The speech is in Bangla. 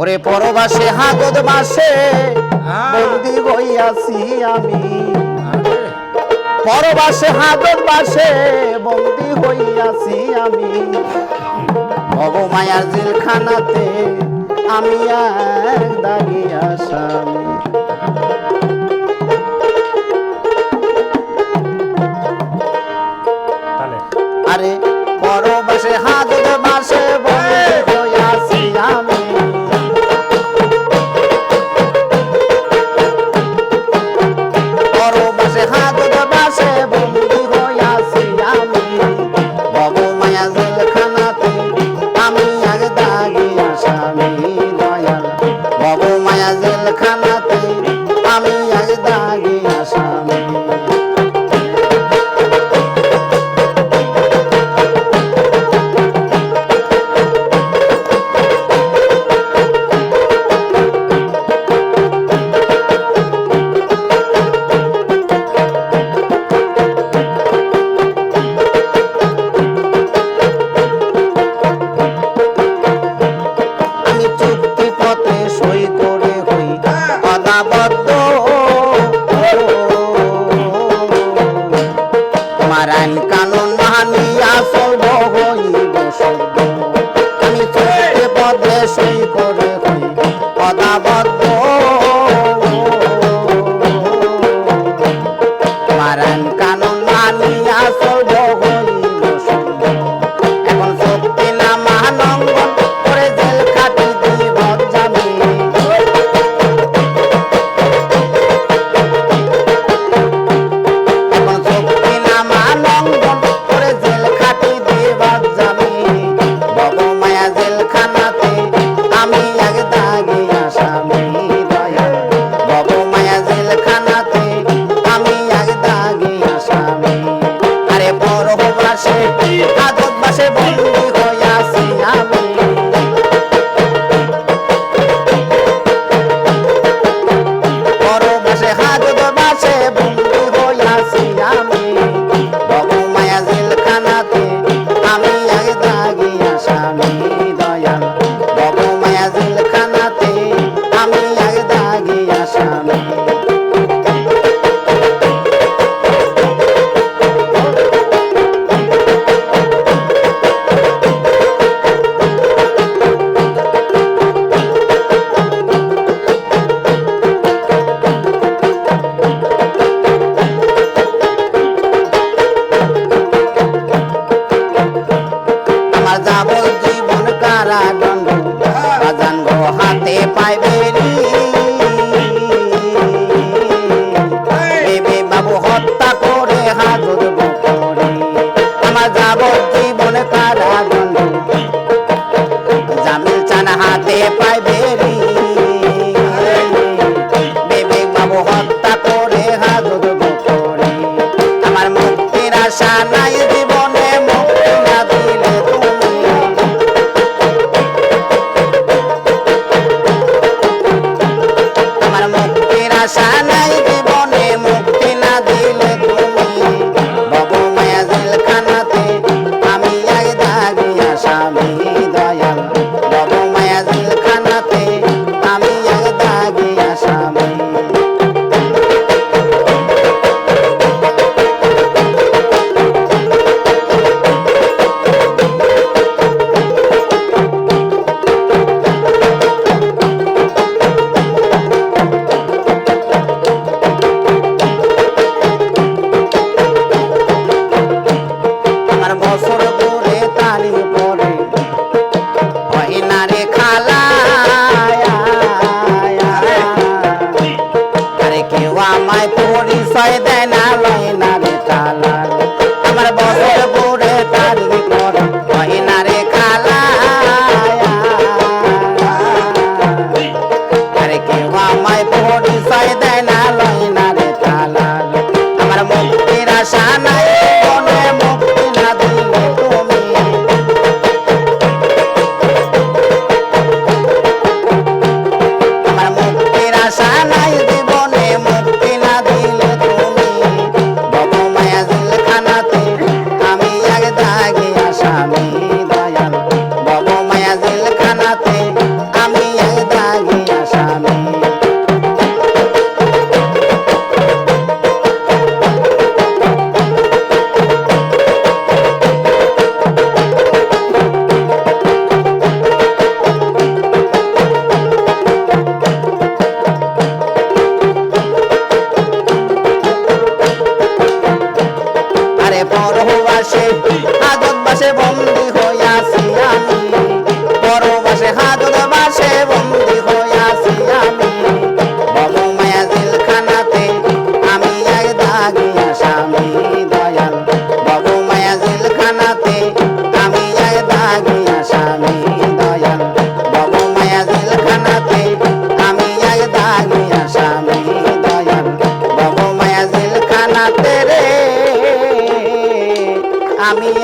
ওরে পরবাসে হাগদ মাসে হ্যাঁ। বন্দি হইয়াছি আমি। পরবাসে হাগদ মাসে বন্দি হইয়াছি আমি। ভবমায়ার জেলখানাতে আমি এক চলব হইব সভ্য আমি চুক্তি পথে সই করে হই যাবল জীবন কারাদণ্ড। বাজান গো হাতে পাইবে বেবে বাবু হত্যা করে হাজত করে আমার যাবল জীবন কারাদণ্ড। জামিল চান হাতে পাইবে বেবে বাবু হত্যা করে হাজত করে আমার মুক্তির আশা আশা নাই জীবনে মুক্তি না দিলে তুমি মায়া জেলখানাতে আমি এক দাগি আমায় আমি